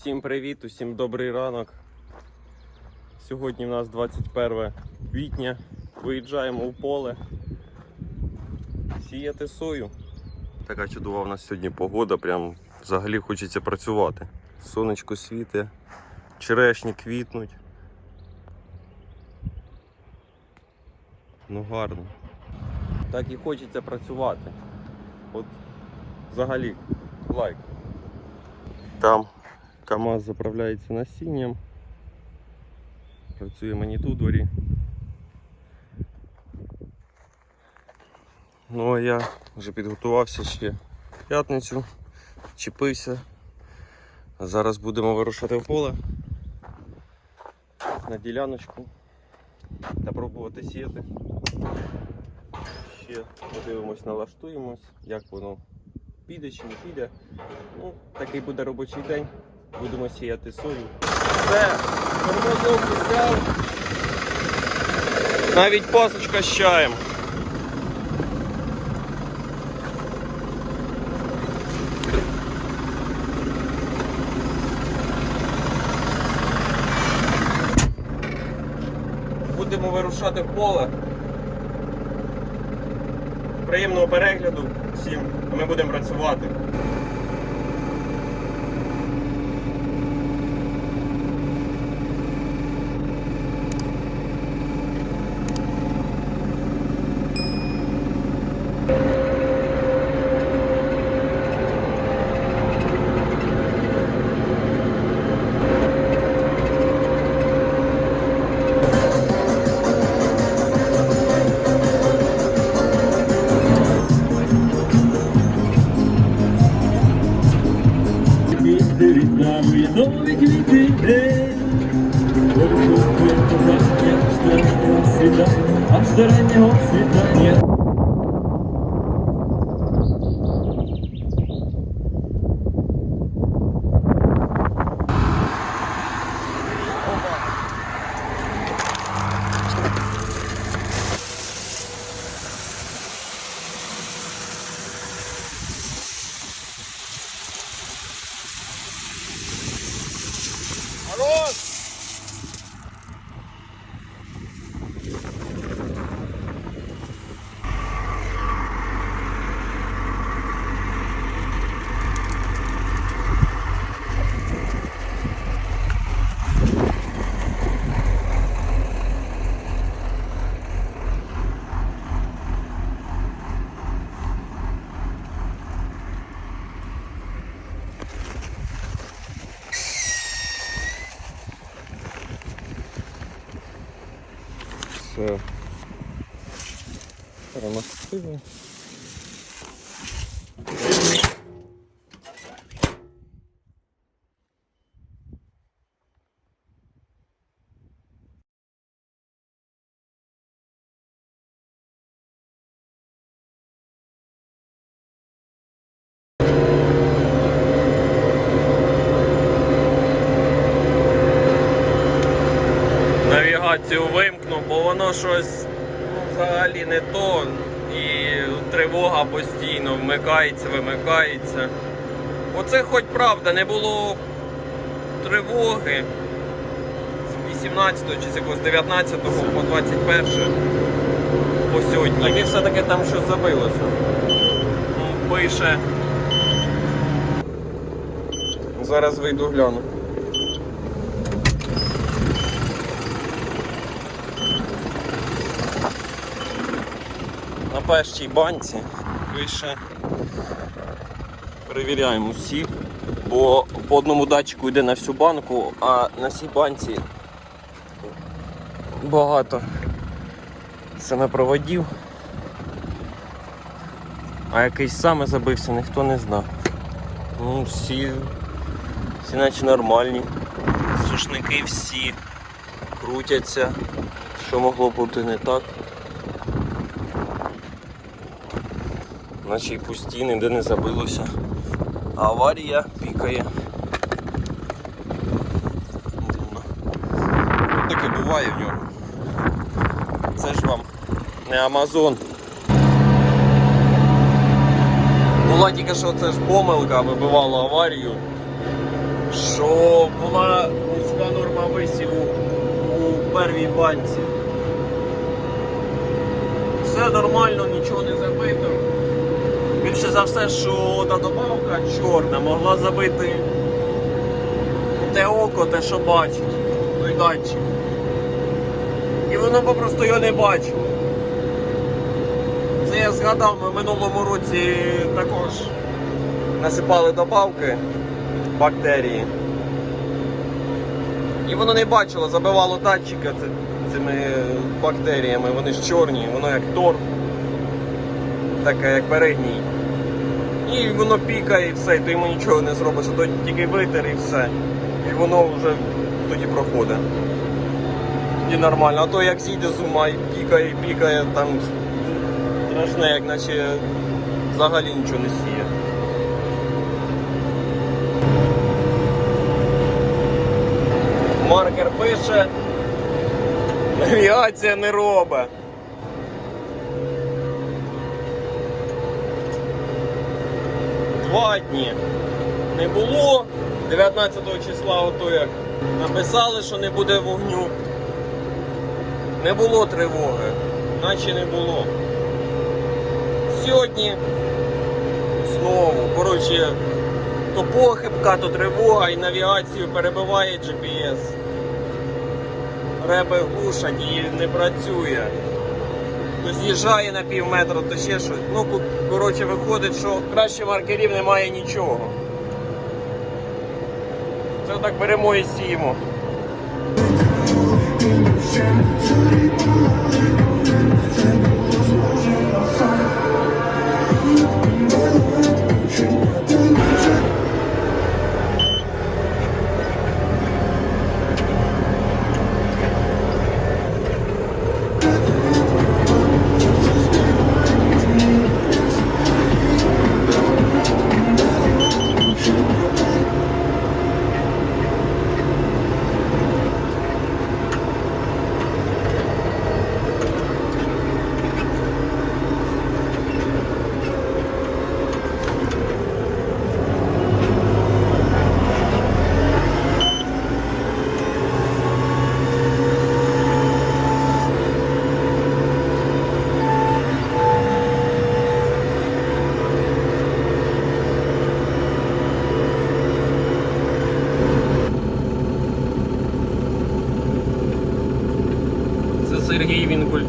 Усім привіт, усім добрий ранок. Сьогодні в нас 21 квітня. Виїжджаємо в поле сіяти сою. Така чудова в нас сьогодні погода, прям взагалі хочеться працювати. Сонечко світе, черешні квітнуть. Ну гарно. Так і хочеться працювати. От взагалі лайк. Там КАМАЗ заправляється насінням. Працює маніту у дворі. Ну а я вже підготувався ще в п'ятницю, чіпився. Зараз будемо вирушати в поле на діляночку та пробувати сіяти. Ще подивимось, налаштуємось, як воно піде чи не піде. Ну, такий буде робочий день. Будемо сіяти сою. Все, тормозок взяв. Навіть пасочка з чаєм. Будемо вирушати в поле. Приємного перегляду всім, а ми будемо працювати. Happy. Все. Перемастили. Навігацію бо воно щось ну, взагалі не то. І тривога постійно вмикається, вимикається. Оце хоч правда, не було тривоги з 18 чи з якогось 19 по 21 по сьогодні. Так і все-таки там щось забилося. Пише. Зараз вийду гляну. Першій банці пише. Перевіряємо усі, бо по одному датчику йде на всю банку, а на цій банці багато саме проводів. А якийсь саме забився, ніхто не знав. Ну, всі, всі наче нормальні. Сушники всі крутяться. Що могло бути не так? Наче й пусті, ніде не забилося. Аварія пікає. Ну, таке буває в нього. Це ж вам не Амазон. Була тільки що це ж помилка, вибивала аварію. що була низька норма висіву у первій банці. Все нормально, нічого не забито. Більше за все, що та добавка чорна могла забити те око, те, що бачить, той датчик. І воно попросту його не бачило. Це я згадав, ми в минулому році також насипали добавки бактерії. І воно не бачило, забивало датчика цими бактеріями, вони ж чорні, воно як торф, таке як перегній. І воно пікає і все, і ти йому нічого не зробиш, а то тільки витер і все. І воно вже тоді проходить. Тоді нормально. А то як зійде з ума і пікає, і пікає, там страшне, як наче взагалі нічого не сіє. Маркер пише, навігація не робить. Два дні не було. 19 числа ото як написали, що не буде вогню. Не було тривоги, наче не було. Сьогодні знову, коротше, то похибка, то тривога і навігацію перебиває GPS. Реби глушать і не працює. То з'їжджає на пів метра, то ще щось. Ну, коротше, виходить, що краще маркерів немає нічого. Це так беремо і сіємо.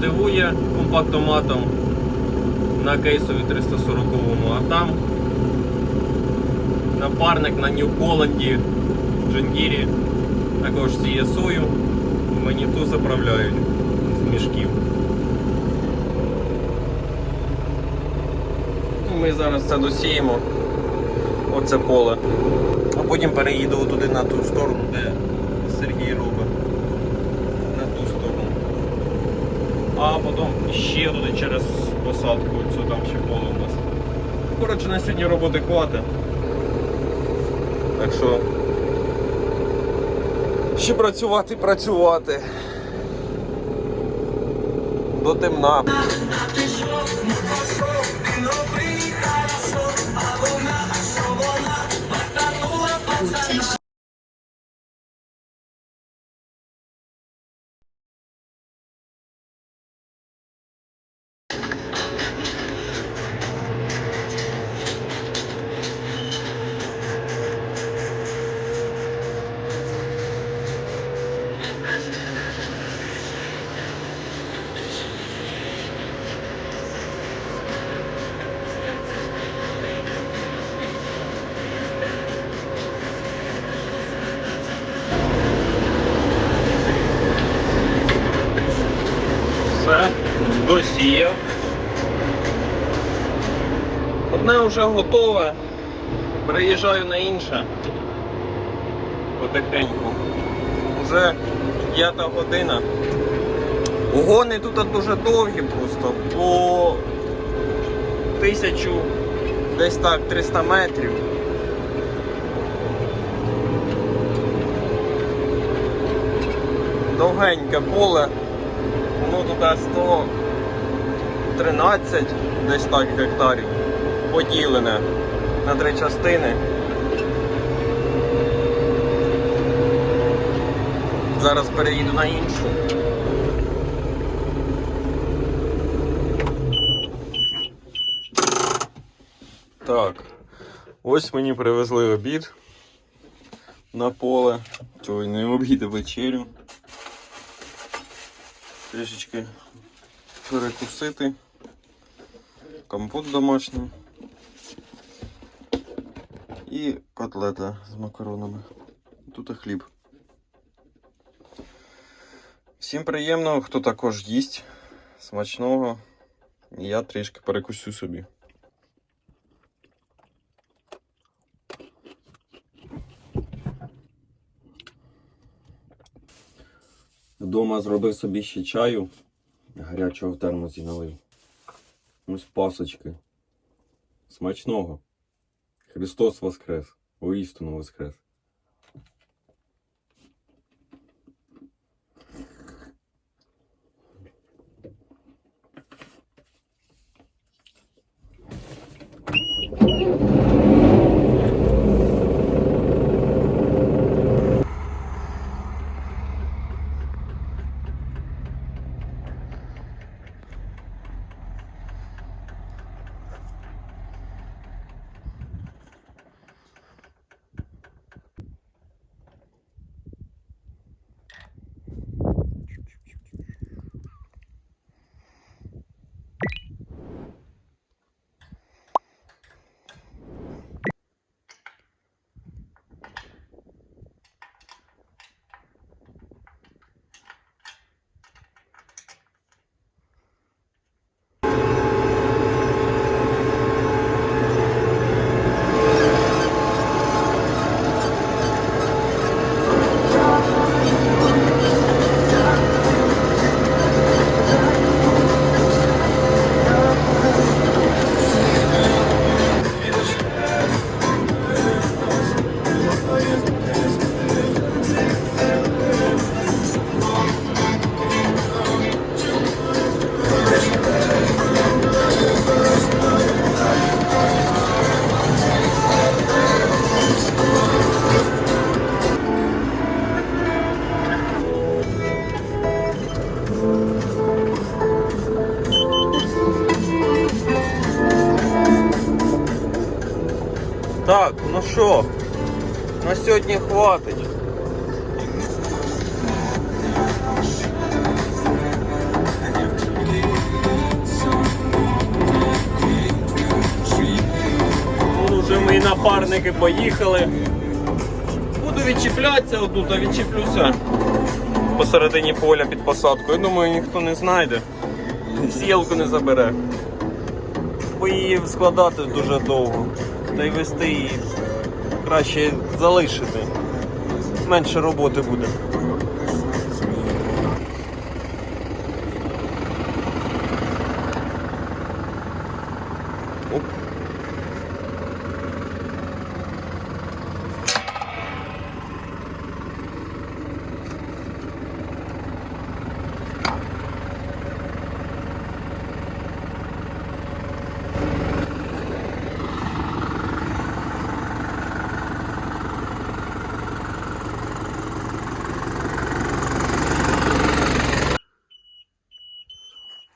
Культивує компактоматом на кейсові 340-му, а там напарник на Нью-Холланді Джунгірі також сіє сою, мені ту заправляють з мішків. Ну, Ми зараз це досіємо, оце поле, а потім переїду туди на ту сторону, де Сергій робить. На ту сторону. А потім ще туди через посадку, цю там ще поле у нас. Коротше, на сьогодні роботи хватить. Так що ще працювати, працювати. До темна. Все, досіяв. Одне вже готове. Переїжджаю на інше. Потихеньку. Уже п'ята година. Угони тут дуже довгі просто. По тисячу, десь так, 300 метрів. Довгеньке поле. Воно туди 113 десь так гектарів поділене на три частини. Зараз переїду на іншу. Так, ось мені привезли обід на поле. Ой, не обід, вечерю. Трішечки перекусити. Компот домашній. І котлета з макаронами. Тут і хліб. Всім приємного, хто також їсть. Смачного. Я трішки перекусю собі. Вдома зробив собі ще чаю. Гарячого в термосі налив. Ось пасочки. Смачного. Христос Воскрес. Воістину Воскрес. Сьогодні хватить. Уже мої напарники поїхали. Буду відчіплятися отут, а відчіплюся посередині поля під посадкою. Думаю, ніхто не знайде. Сілку не забере. Бо її складати дуже довго. Та й вести її краще залишити. Менше роботи буде. Оп.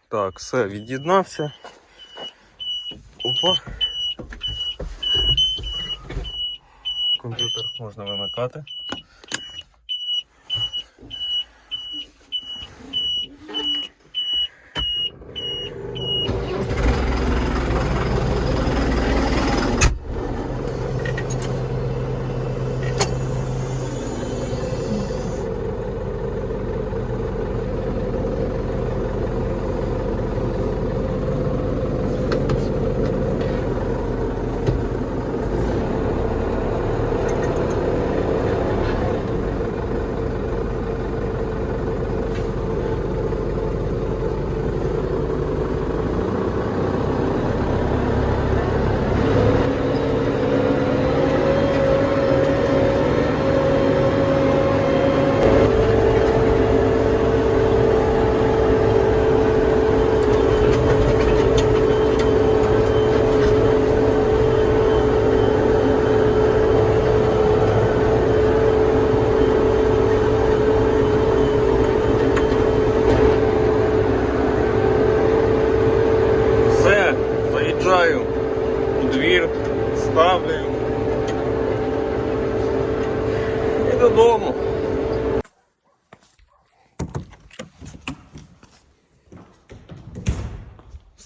Так, все, від'єднався. Опа. Комп'ютер можна вимикати.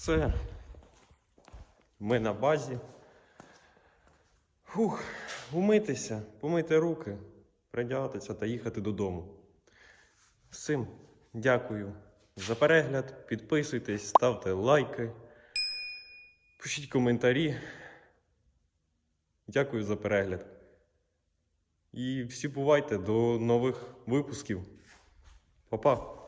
Все. Ми на базі. Фух, умитися, помити руки, придягатися та їхати додому. Всім дякую за перегляд. Підписуйтесь, ставте лайки, пишіть коментарі. Дякую за перегляд. І всі бувайте до нових випусків. Па-па!